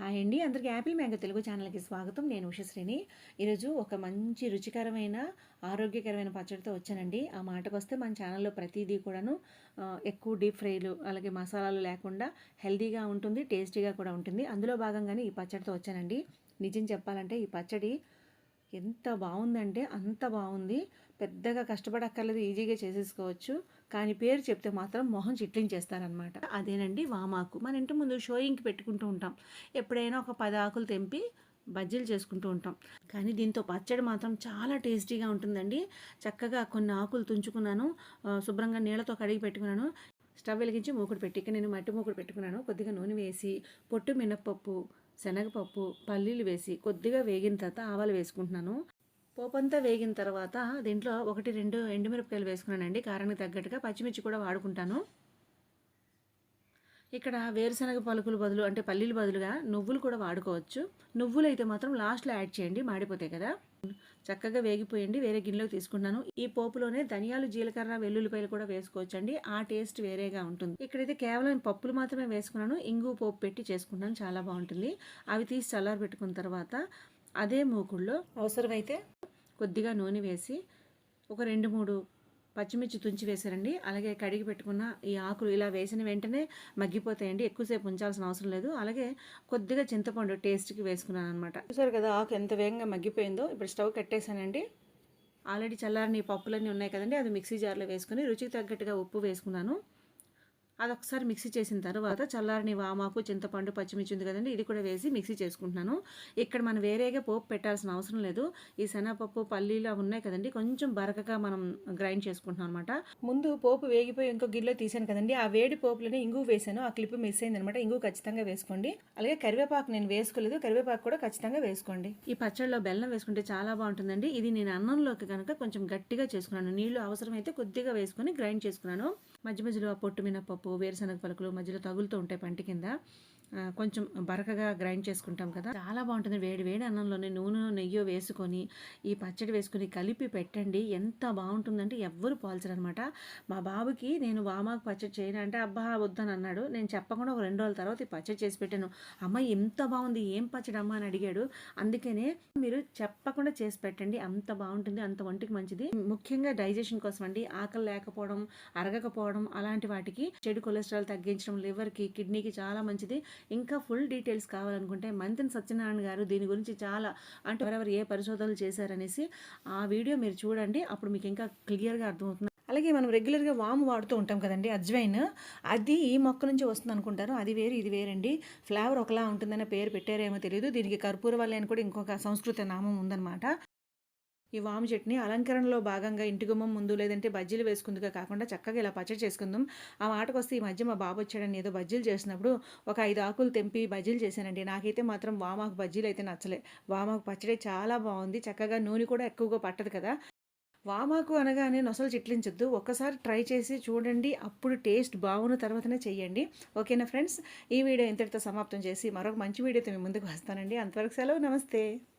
Hi అండి. అందరికీ Apple mango Telugu ఛానల్కి స్వాగతం. నేను ఉషశ్రీని ఈరోజు ఒక మంచి రుచికరమైన ఆరోగ్యకరమైన పచ్చడితో వచ్చానండి. ఆ మాటకు వస్తే మన ఛానల్లో ప్రతిదీ కూడాను ఎక్కువ డీప్ ఫ్రైలు అలాగే మసాలాలు లేకుండా హెల్తీగా ఉంటుంది టేస్టీగా కూడా ఉంటుంది. అందులో భాగంగానే ఈ పచ్చడితో వచ్చానండి. నిజం చెప్పాలంటే ఈ పచ్చడి ఎంత బాగుందంటే అంత బాగుంది. పెద్దగా కష్టపడక్కర్లేదు ఈజీగా చేసేసుకోవచ్చు. కానీ పేరు చెప్తే మాత్రం మొహం చిట్లించేస్తారనమాట అదేనండి వామాకు. మన ఇంటి ముందు షోయింగ్కి పెట్టుకుంటూ ఉంటాం. ఎప్పుడైనా ఒక పది ఆకులు తెంపి బజ్జీలు చేసుకుంటూ ఉంటాం. కానీ దీంతో పచ్చడి మాత్రం చాలా టేస్టీగా ఉంటుందండి. చక్కగా కొన్ని ఆకులు తుంచుకున్నాను. శుభ్రంగా నీళ్ళతో కడిగి పెట్టుకున్నాను. స్టవ్ వెలిగించి మూకుడు పెట్టి నేను మట్టి మూకుడు పెట్టుకున్నాను. కొద్దిగా నూనె వేసి పొట్టు మినప్పప్పు శనగపప్పు పల్లీలు వేసి కొద్దిగా వేగిన తర్వాత ఆవాలు వేసుకుంటున్నాను. పోపంతా వేగిన తర్వాత దీంట్లో ఒకటి రెండు ఎండుమిరపకాయలు వేసుకున్నానండి. కారానికి తగ్గట్టుగా పచ్చిమిర్చి కూడా వాడుకుంటాను. ఇక్కడ వేరుశనగ పలుకులు బదులు అంటే పల్లీలు బదులుగా నువ్వులు కూడా వాడుకోవచ్చు. నువ్వులు అయితే మాత్రం లాస్ట్లో యాడ్ చేయండి మాడిపోతాయి కదా. చక్కగా వేగిపోయండి వేరే గిన్నెలోకి తీసుకున్నాను ఈ పోపులోనే ధనియాలు జీలకర్ర వెల్లుల్లిపాయలు కూడా వేసుకోవచ్చు అండి ఆ టేస్ట్ వేరేగా ఉంటుంది. ఇక్కడైతే కేవలం పప్పులు మాత్రమే వేసుకున్నాను. ఇంగు పోపు పెట్టి చేసుకున్నాను చాలా బాగుంటుంది. అవి తీసి చల్లారి పెట్టుకున్న తర్వాత అదే మూకుల్లో అవసరమైతే కొద్దిగా నూనె వేసి ఒక రెండు మూడు పచ్చిమిర్చి తుంచి వేసారండి అలాగే కడిగి పెట్టుకున్న ఈ ఆకులు ఇలా వేసిన వెంటనే మగ్గిపోతాయండి. ఎక్కువసేపు ఉంచాల్సిన అవసరం లేదు. అలాగే కొద్దిగా చింతపండు టేస్ట్కి వేసుకున్నాను అనమాట చూసారు కదా ఆకు ఎంత వేగంగా మగ్గిపోయిందో. ఇప్పుడు స్టవ్ కట్టేశానండి. ఆల్రెడీ చల్లారని పప్పులన్నీ ఉన్నాయి కదండి. అది మిక్సీ జార్లో వేసుకుని రుచికి తగ్గట్టుగా ఉప్పు వేసుకున్నాను. అది ఒకసారి మిక్సీ చేసిన తర్వాత చల్లారని వామాకు చింతపండు పచ్చిమిర్చి ఉంది కదండి ఇది కూడా వేసి మిక్సీ చేసుకుంటున్నాను. ఇక్కడ మనం వేరేగా పోపు పెట్టాల్సిన అవసరం లేదు. ఈ శనగపప్పు పల్లీలు అవి ఉన్నాయి కదండి కొంచెం బరకగా మనం గ్రైండ్ చేసుకుంటున్నాం అనమాట ముందు పోపు వేగిపోయి ఇంకో గిన్నెలో తీసాను కదండి ఆ వేడి పోపులని ఇంగు వేసాను ఆ క్లిప్ మిస్ అయింది అనమాట ఇంగు ఖచ్చితంగా వేసుకోండి. అలాగే కరివేపాకు నేను వేసుకోలేదు కరివేపాకు కూడా ఖచ్చితంగా వేసుకోండి. ఈ పచ్చడిలో బెల్లం వేసుకుంటే చాలా బాగుంటుందండి. ఇది నేను అన్నంలోకి కనుక కొంచెం గట్టిగా చేసుకున్నాను. నీళ్ళు అవసరమైతే కొద్దిగా వేసుకొని గ్రైండ్ చేసుకున్నాను. మధ్య మధ్యలో ఆ పొట్టు మినపప్పు వేరుశనగ పలుకులు మధ్యలో తగులుతూ ఉంటాయి పంటి కింద. కొంచెం బరకగా గ్రైండ్ చేసుకుంటాం కదా. చాలా బాగుంటుంది. వేడి వేడి అన్నంలోనే నూనె నెయ్యో వేసుకొని ఈ పచ్చడి వేసుకొని కలిపి పెట్టండి. ఎంత బాగుంటుందంటే ఎవ్వరు పోల్చరనమాట మా బాబుకి నేను వామాకు పచ్చడి చేయను అంటే అబ్బా వద్దని అన్నాడు. నేను చెప్పకుండా ఒక రెండు రోజుల తర్వాత ఈ పచ్చడి చేసి పెట్టాను. అమ్మ ఎంత బాగుంది. ఏం పచ్చడి అమ్మ అని అడిగాడు. అందుకనే మీరు చెప్పకుండా చేసి పెట్టండి. అంత బాగుంటుంది. అంత ఒంటికి మంచిది. ముఖ్యంగా డైజెషన్ కోసం అండి. ఆకలి లేకపోవడం అరగకపోవడం అలాంటి వాటికి చెడు కొలెస్ట్రాల్ తగ్గించడం లివర్కి కిడ్నీకి చాలా మంచిది. ఇంకా ఫుల్ డీటెయిల్స్ కావాలనుకుంటే మంత్రి సత్యనారాయణ గారు దీని గురించి చాలా అంటే ఎవరెవరు ఏ పరిశోధనలు చేశారనేసి ఆ వీడియో మీరు చూడండి అప్పుడు మీకు ఇంకా క్లియర్గా అర్థమవుతుంది. అలాగే మనం రెగ్యులర్గా వాము వాడుతూ ఉంటాం కదండి అజ్వైన్. అది ఈ మొక్క నుంచి వస్తుంది అనుకుంటారు అది వేరు ఇది వేరండి. ఫ్లేవర్ ఒకలా ఉంటుందనే పేరు పెట్టారేమో తెలియదు దీనికి కర్పూర వల్లి అని కూడా ఇంకొక సంస్కృత నామం ఉందన్నమాట. ఈ వాము చట్నీ అలంకరణలో భాగంగా ఇంటి గుమ్మం ముందు లేదంటే బజ్జీలు వేసుకుందుగా కాకుండా చక్కగా ఇలా పచ్చడి చేసుకుందాం. ఆ మాటకు వస్తే ఈ మధ్య మా బాబు వచ్చాడని ఏదో బజ్జీలు చేసినప్పుడు ఒక ఐదు ఆకులు తెంపి బజ్జీలు చేశానండి. నాకైతే మాత్రం వామాకు బజ్జీలు అయితే నచ్చలే. వామాకు పచ్చడి చాలా బాగుంది. చక్కగా నూనె కూడా ఎక్కువగా పట్టదు కదా. వామాకు అనగానే నొసలు చిట్లించొద్దు. ఒక్కసారి ట్రై చేసి చూడండి. అప్పుడు టేస్ట్ బాగున్న తర్వాతనే చెయ్యండి. ఓకేనా ఫ్రెండ్స్? ఈ వీడియో ఇంతటితో సమాప్తం చేసి మరొక మంచి వీడియోతో మీ ముందుకు వస్తానండి. అంతవరకు సెలవు. నమస్తే.